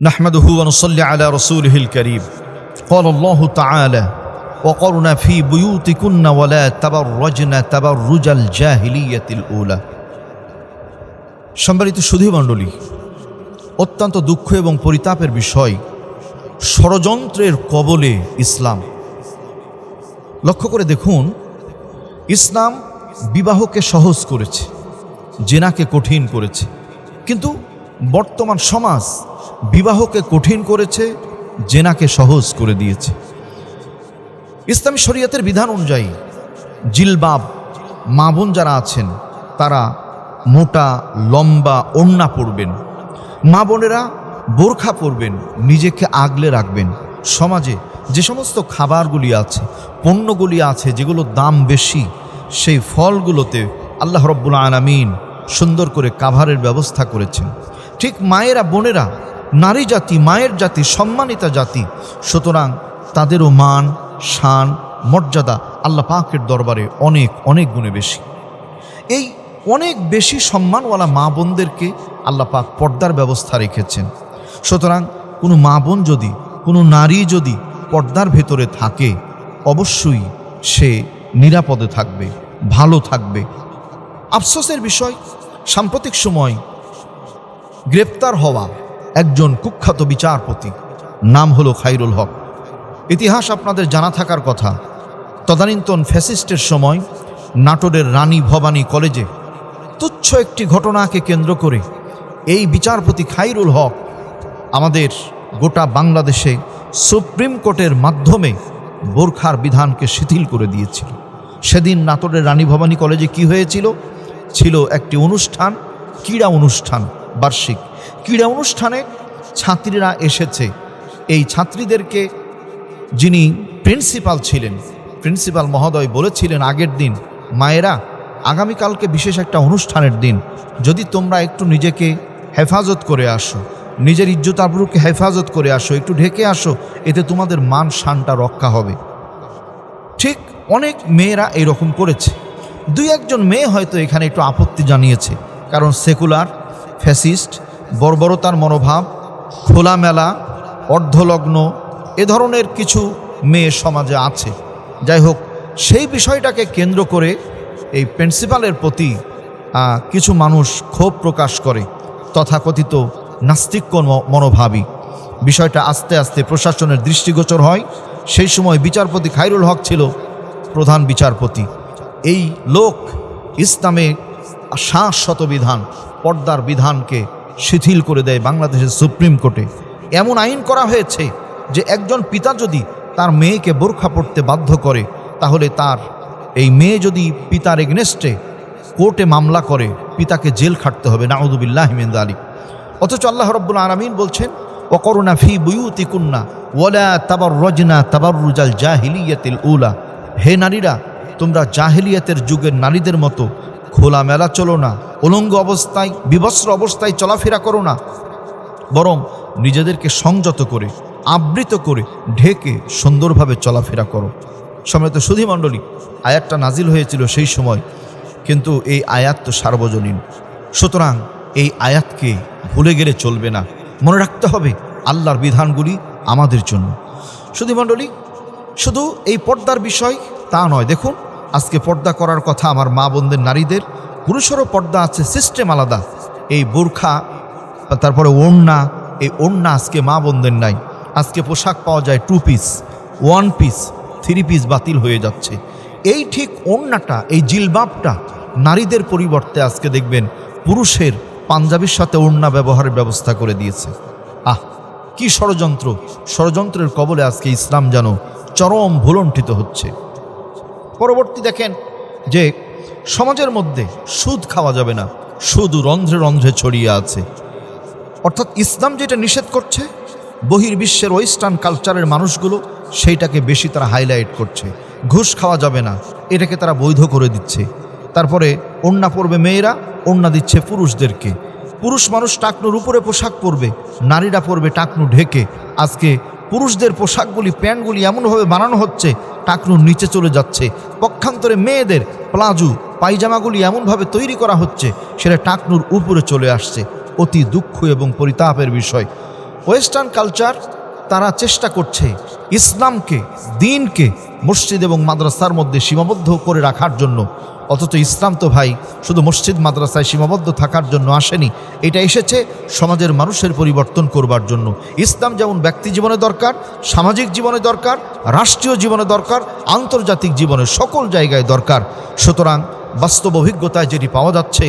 نحمده ونصلي على رسوله الكريم قال الله تعالى وقرنا في بيوتكن ولا تبرجن تبرج الجاهلية الأولى সম্মানিত সুধী মণ্ডলী অত্যন্ত দুঃখ এবং পরিতাপের বিষয় ষড়যন্ত্রের কবলে ইসলাম লক্ষ্য করে দেখুন ইসলাম বিবাহকে সহজ করেছে জেনাকে কঠিন করেছে কিন্তু বর্তমান সমাজ বিবাহকে কঠিন করেছে, জেনাকে সহজ করে দিয়েছে। ইসলামী শরীয়তের বিধান অনুযায়ী, জিলবাব, মা বোন যারা আছেন, তারা মোটা, লম্বা, ওড়না পরবেন। মা বোনেরা বোরখা পরবেন, নিজেকে আগলে রাখবেন। সমাজে যে সমস্ত খাবারগুলি আছে, পণ্যগুলি আছে, যেগুলোর দাম বেশি, সেই ফলগুলোতে আল্লাহ রব্বুল আলামিন সুন্দর করে কাভারের ব্যবস্থা করেছেন। ঠিক মায়েরা, বোনেরা নারী জাতি, মায়ের জাতি, সম্মানিতা জাতি। সুতরাং তাদেরও মান, শান, মর্যাদা আল্লাহ পাকের দরবারে অনেক অনেক গুণে বেশি। এই অনেক বেশি সম্মানওয়ালা মা বোনদেরকে আল্লাহ পাক পর্দার ব্যবস্থা রেখেছেন। সুতরাং কোনো মা বোন যদি, কোনো নারী যদি পর্দার ভেতরে থাকে, অবশ্যই সে নিরাপদে থাকবে, ভালো থাকবে। আফসোসের বিষয়, সাম্প্রতিক সময় গ্রেপ্তার হওয়া একজন কুখ্যাত বিচারপতি। নাম হলো খাইরুল হক। ইতিহাস আপনাদের জানা থাকার কথা, তদানীন্তন ফ্যাসিস্টের সময় নাটোরের রানী ভবানী কলেজে তুচ্ছ একটি ঘটনাকে কেন্দ্র করে এই বিচারপতি খাইরুল হক আমাদের গোটা বাংলাদেশে সুপ্রিম কোর্টের মাধ্যমে বোরখার বিধানকে শিথিল করে দিয়েছিল। সেদিন নাটোরের রানী ভবানী কলেজে কি হয়েছিল? ছিল একটি অনুষ্ঠান, ক্রীড়া অনুষ্ঠান, বার্ষিক। ক্রীড়া অনুষ্ঠানে ছাত্রীরা এসেছে। এই ছাত্রীদেরকে যিনি প্রিন্সিপাল ছিলেন, প্রিন্সিপাল মহোদয় বলেছিলেন আগের দিন, মায়েরা, আগামীকালকে বিশেষ একটা অনুষ্ঠানের দিন। যদি তোমরা একটু নিজেকে হেফাজত করে আসো, নিজের ইজ্জত আবরুকে হেফাজত করে আসো, একটু ঢেকে আসো, এতে তোমাদের মান শানটা রক্ষা হবে। ঠিক অনেক মেয়েরা এরকম করেছে। দুই একজন মেয়ে হয়তো এখানে একটু আপত্তি জানিয়েছে, কারণ সেকুলার, ফ্যাসিস্ট বর্বরতার মনোভাব, খোলামেলা, অর্ধলগ্ন, এ ধরনের কিছু মেয়ে সমাজে আছে। যাই হোক, সেই বিষয়টাকে কেন্দ্র করে এই প্রিন্সিপালের প্রতি কিছু মানুষ ক্ষোভ প্রকাশ করে, তথাকথিত নাস্তিক্য ম- মনোভাবী বিষয়টা আস্তে আস্তে প্রশাসনের দৃষ্টিগোচর হয়। সেই সময় বিচারপতি খাইরুল হক ছিল প্রধান বিচারপতি। এই লোক ইসলামে শাশ্বত বিধান, পর্দার বিধানকে শিথিল করে দেয় বাংলাদেশের সুপ্রিম কোর্টে। এমন আইন করা হয়েছে যে একজন পিতা যদি তার মেয়েকে বোরখা পড়তে বাধ্য করে, তাহলে তার এই মেয়ে যদি পিতার এগনেস্টে কোর্টে মামলা করে, পিতাকে জেল খাটতে হবে নাউদুবিল্লাহ হিমেন্দ আলী অথচ আল্লাহ রব্বুল আলমিন বলছেন ও করুণা ফি বুয়ুতি কুন্না ওলা তাবার রজনা তাবার রুজাল জাহিলিয়াতিল উলা। হে নারীরা, তোমরা জাহিলিয়াতের যুগের নারীদের মতো খোলামেলা চলো না, উলঙ্গ অবস্থায়, বিবস্ত্র অবস্থায় চলাফেরা করো না। বরং নিজেদেরকে সংযত করে, আবৃত করে ঢেকে সুন্দরভাবে চলাফেরা করো। সম্রাট সুধী মণ্ডলী আয়াতটা নাজিল হয়েছিল সেই সময়, কিন্তু এই আয়াত তো সার্বজনীন। সুতরাং এই আয়াতকে ভুলে গেলে চলবে না। মনে রাখতে হবে, আল্লাহর বিধানগুলি আমাদের জন্য। সুধী মণ্ডলী শুধু এই পর্দার বিষয় তা নয়, দেখুন আজকে পর্দা করার কথা আমার মা বোনদের নারীদের, পুরুষেরও পর্দা আছে সিস্টেম আলাদা। এই বোরখা, তারপরে ওড়না, এই ওড়না আজকে মা বোনদের নাই। আজকে পোশাক পাওয়া যায় two piece one piece three piece বাতিল হয়ে যাচ্ছে। এই ঠিক ওড়নাটা, এই জিলবাবটা নারীদের পরিবর্তে আজকে দেখবেন পুরুষের পাঞ্জাবির সাথে ওড়না ব্যবহারের ব্যবস্থা করে দিয়েছে। আহ, কি ষড়যন্ত্র। ষড়যন্ত্রের কবলে আজকে ইসলাম যেন চরম ভুলণ্ঠিত হচ্ছে। পরবর্তী দেখেন যে সমাজের মধ্যে সুদ খাওয়া যাবে না, সুদ রন্ধ্রে রন্ধ্রে ছড়িয়ে আছে। অর্থাৎ ইসলাম যেটা নিষেধ করছে, বহির্বিশ্বের ওয়েস্টার্ন কালচারের মানুষগুলো সেইটাকে বেশি তারা হাইলাইট করছে। ঘুষ খাওয়া যাবে না, এটাকে তারা বৈধ করে দিচ্ছে। তারপরে ওড়না পরবে মেয়েরা, ওড়না দিচ্ছে পুরুষদেরকে। পুরুষ মানুষ টাকনুর উপরে পোশাক পরবে, নারীরা পরবে টাকনু ঢেকে। আজকে পুরুষদের পোশাকগুলি, প্যান্টগুলি এমনভাবে বানানো হচ্ছে টাকনুর নিচে চলে যাচ্ছে। পক্ষান্তরে মেয়েদের প্লাজু পায়জামাগুলি এমনভাবে তৈরি করা হচ্ছে, সেটা টাকনুর উপরে চলে আসছে। অতি দুঃখ এবং পরিতাপের বিষয়। ওয়েস্টার্ন কালচার তারা চেষ্টা করছে ইসলামকে, দিনকে মসজিদ এবং মাদ্রাসার মধ্যে সীমাবদ্ধ করে রাখার জন্য। অথচ ইসলাম তো ভাই শুধু মসজিদ, মাদ্রাসায় সীমাবদ্ধ থাকার জন্য আসেনি। এটা এসেছে সমাজের মানুষের পরিবর্তন করবার জন্য। ইসলাম যেমন ব্যক্তি জীবনে দরকার, সামাজিক জীবনে দরকার, রাষ্ট্রীয় জীবনে দরকার, আন্তর্জাতিক জীবনে সকল জায়গায় দরকার। সুতরাং বাস্তব অভিজ্ঞতায় যেটি পাওয়া যাচ্ছে,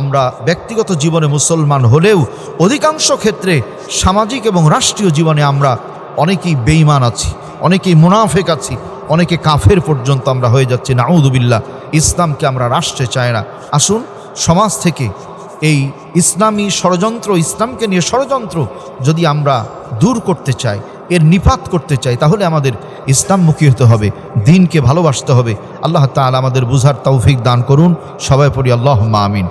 আমরা ব্যক্তিগত জীবনে মুসলমান হলেও অধিকাংশ ক্ষেত্রে সামাজিক এবং রাষ্ট্রীয় জীবনে আমরা অনেকেই বেইমান আছি, অনেকেই মুনাফেক আছি। অনেকে কাফের পর্যন্ত আমরা হয়ে যাচ্ছি নাউদুবিল্লাহ ইসলামকে আমরা রাষ্ট্রে চাই না। আসুন, সমাজ থেকে এই ইসলামী ষড়যন্ত্র, ইসলামকে নিয়ে ষড়যন্ত্র যদি আমরা দূর করতে চাই, এর নিপাত করতে চাই, তাহলে আমাদের ইসলামমুখী হতে হবে, দিনকে ভালোবাসতে হবে। আল্লাহ তাআলা আমাদের বুঝার তৌফিক দান করুন। সবাই পড়ি আল্লাহ আমিন।